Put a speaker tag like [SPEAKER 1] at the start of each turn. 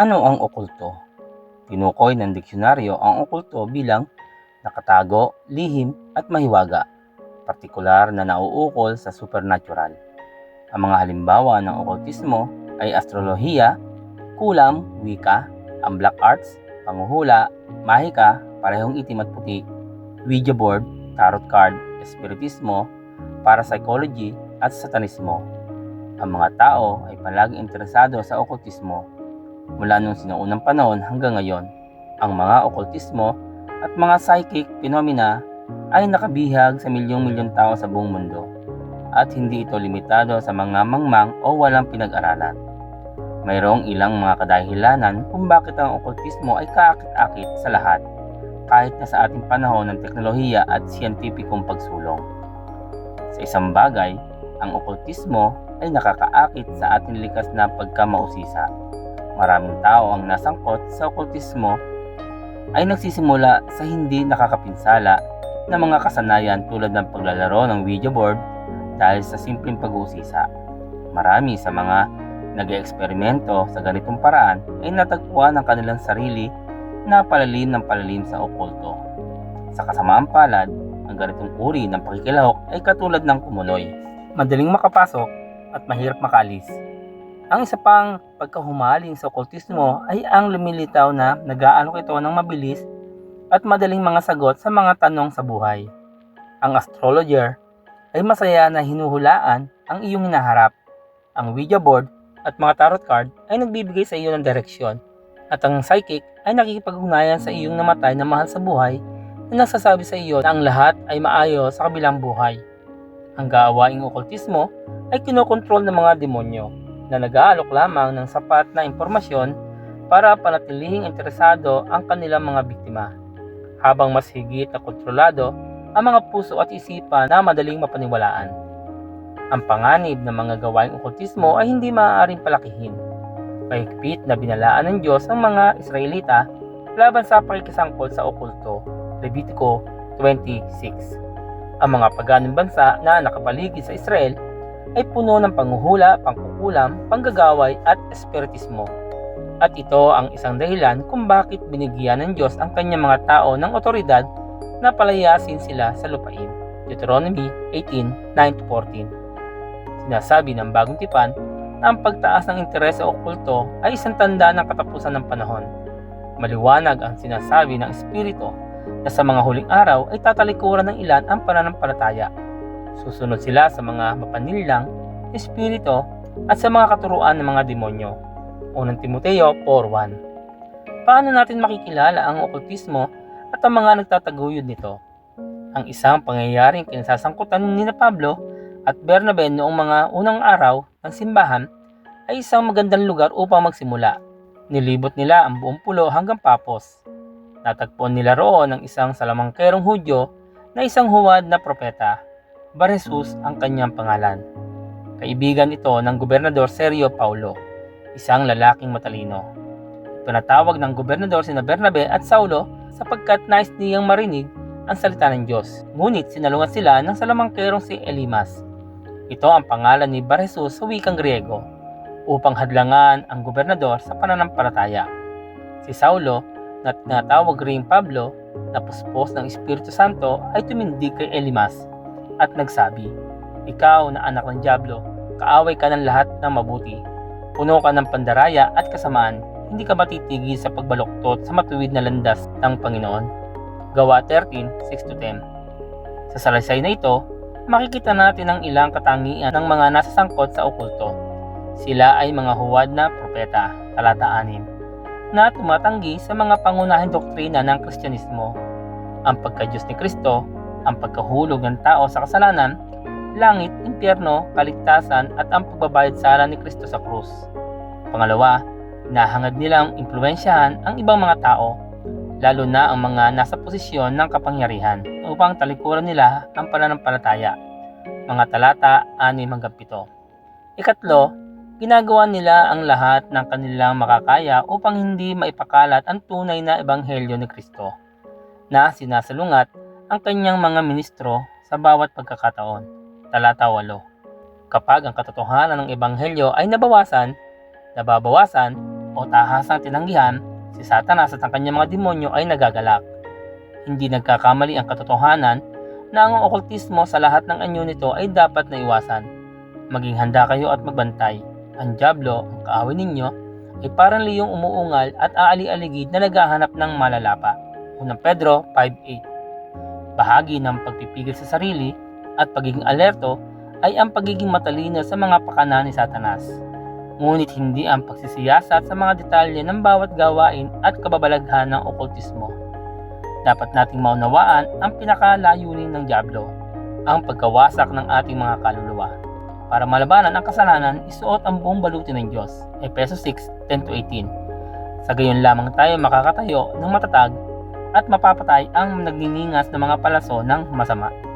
[SPEAKER 1] Ano ang okulto? Tinukoy ng diksyonaryo ang okulto bilang nakatago, lihim at mahiwaga, partikular na nauukol sa supernatural. Ang mga halimbawa ng okultismo ay astrolohiya, kulam, wika, ang black arts, panguhula, mahika, parehong itim at puti, Ouija board, tarot card, espiritismo, parapsychology at satanismo. Ang mga tao ay palaging interesado sa okultismo mula nung sinuunang panahon hanggang ngayon. Ang mga okultismo at mga psychic phenomena ay nakabihag sa milyong-milyon tao sa buong mundo at hindi ito limitado sa mga mangmang o walang pinag-aralan. Mayroong ilang mga kadahilanan kung bakit ang okultismo ay kaakit-akit sa lahat kahit na sa ating panahon ng teknolohiya at siyentipikong pagsulong. Sa isang bagay, ang okultismo ay nakakaakit sa ating likas na pagkamausisa. Maraming tao ang nasangkot sa okultismo ay nagsisimula sa hindi nakakapinsala na mga kasanayan tulad ng paglalaro ng video board dahil sa simpleng pag-uusisa. Marami sa mga nag-eksperimento sa ganitong paraan ay natagpuan ang kanilang sarili na palalim ng palalim sa okulto. Sa kasamaan palad, ang ganitong uri ng pakikilahok ay katulad ng kumuloy. Madaling makapasok at mahirap makalis. Ang isa pang pagkahumaling sa okultismo ay ang lumilitaw na nag-aalok ito ng mabilis at madaling mga sagot sa mga tanong sa buhay. Ang astrologer ay masaya na hinuhulaan ang iyong hinaharap. Ang Ouija board at mga tarot card ay nagbibigay sa iyo ng direksyon. At ang psychic ay nakikipag-ugnayan sa iyong namatay na mahal sa buhay na nagsasabi sa iyo na ang lahat ay maayos sa kabilang buhay. Ang gawaing okultismo ay kinokontrol ng mga demonyo na nag-aalok lamang ng sapat na impormasyon para panatilihing interesado ang kanilang mga biktima, habang mas higit na kontrolado ang mga puso at isipan na madaling mapaniwalaan. Ang panganib ng mga gawaing okultismo ay hindi maaaring palakihin. Mahigpit na binalaan ng Diyos ang mga Israelita laban sa pakikisangkot sa okulto. Levitico 26 Ang mga paganong bansa na nakapaligid sa Israel ay puno ng panghuhula, pangkukulam, panggagaway at espiritismo. At ito ang isang dahilan kung bakit binigyan ng Diyos ang kanyang mga tao ng otoridad na palayasin sila sa lupain. Deuteronomy 18:9-14 Sinasabi ng bagong tipan na ang pagtaas ng interes sa okulto ay isang tanda ng katapusan ng panahon. Maliwanag ang sinasabi ng Espiritu na sa mga huling araw ay tatalikuran ng ilan ang pananampalataya. Susunod sila sa mga mapanilang, espiritu at sa mga katuruan ng mga demonyo. Unang Timoteo 4.1 Paano natin makikilala ang okultismo at ang mga nagtataguyod nito? Ang isang pangyayaring kinasasangkutan ni na Pablo at Bernabe noong mga unang araw ng simbahan ay isang magandang lugar upang magsimula. Nilibot nila ang buong pulo hanggang Papos. Natagpuan nila roon ang isang salamangkerong Hudyo na isang huwad na propeta. Bar Jesus ang kanyang pangalan. Kaibigan ito ng gobernador Sergio Paulo, isang lalaking matalino. Pinatawag ng gobernador sina Bernabe at Saulo sapagkat nais niyang marinig ang salita ng Diyos. Ngunit sinalungan sila ng salamangkerong si Elimas. Ito ang pangalan ni Bar Jesus sa wikang Griego upang hadlangan ang gobernador sa pananampalataya. Si Saulo na tinatawag ring Pablo na puspos ng Espiritu Santo ay tumindig kay Elimas at nagsabi, Ikaw na anak ng Diablo, kaaway ka ng lahat ng mabuti. Puno ka ng pandaraya at kasamaan, hindi ka matitigil sa pagbaluktot sa matuwid na landas ng Panginoon. Gawa 13:6-10 Sa salaysay na ito, makikita natin ang ilang katangian ng mga nasasangkot sa okulto. Sila ay mga huwad na propeta, talata 6, na tumatanggi sa mga pangunahing doktrina ng Kristyanismo. Ang pagka-Diyos ni Kristo, ang pagkahulog ng tao sa kasalanan, langit, impyerno, kaligtasan at ang pagbabayad sala ni Kristo sa krus. Pangalawa, nahangad nilang impluensyahan ang ibang mga tao, lalo na ang mga nasa posisyon ng kapangyarihan upang talikuran nila ang pananampalataya. Mga talata 6 hanggang 7. Ikatlo, ginagawa nila ang lahat ng kanilang makakaya upang hindi maipakalat ang tunay na ebanghelyo ni Kristo na sinasalungat ang kanyang mga ministro sa bawat pagkakataon. Talata 8. Kapag ang katotohanan ng ebanghelyo ay nabawasan, nababawasan, o tahasang tinanggihan, si Satanas at ang kanyang mga demonyo ay nagagalak. Hindi nagkakamali ang katotohanan na ang okultismo sa lahat ng anyo nito ay dapat na iwasan. Maging handa kayo at magbantay. Ang Diablo, ang kaaway ninyo, ay parang liyong umuungal at aali-aligid na naghahanap ng malalapa. Unang Pedro 5.8 Bahagi ng pagpipigil sa sarili at pagiging alerto ay ang pagiging matalino sa mga pakana ni Satanas. Ngunit hindi ang pagsisiyasat sa mga detalye ng bawat gawain at kababalaghan ng okultismo. Dapat nating maunawaan ang pinakalayunin ng Diablo, ang pagkawasak ng ating mga kaluluwa. Para malabanan ang kasalanan, isuot ang buong baluti ng Diyos. Efeso 6:10-18. Sa gayon lamang tayo makakatayo ng matatag at mapapatay ang nagniningas ng mga palaso ng masama.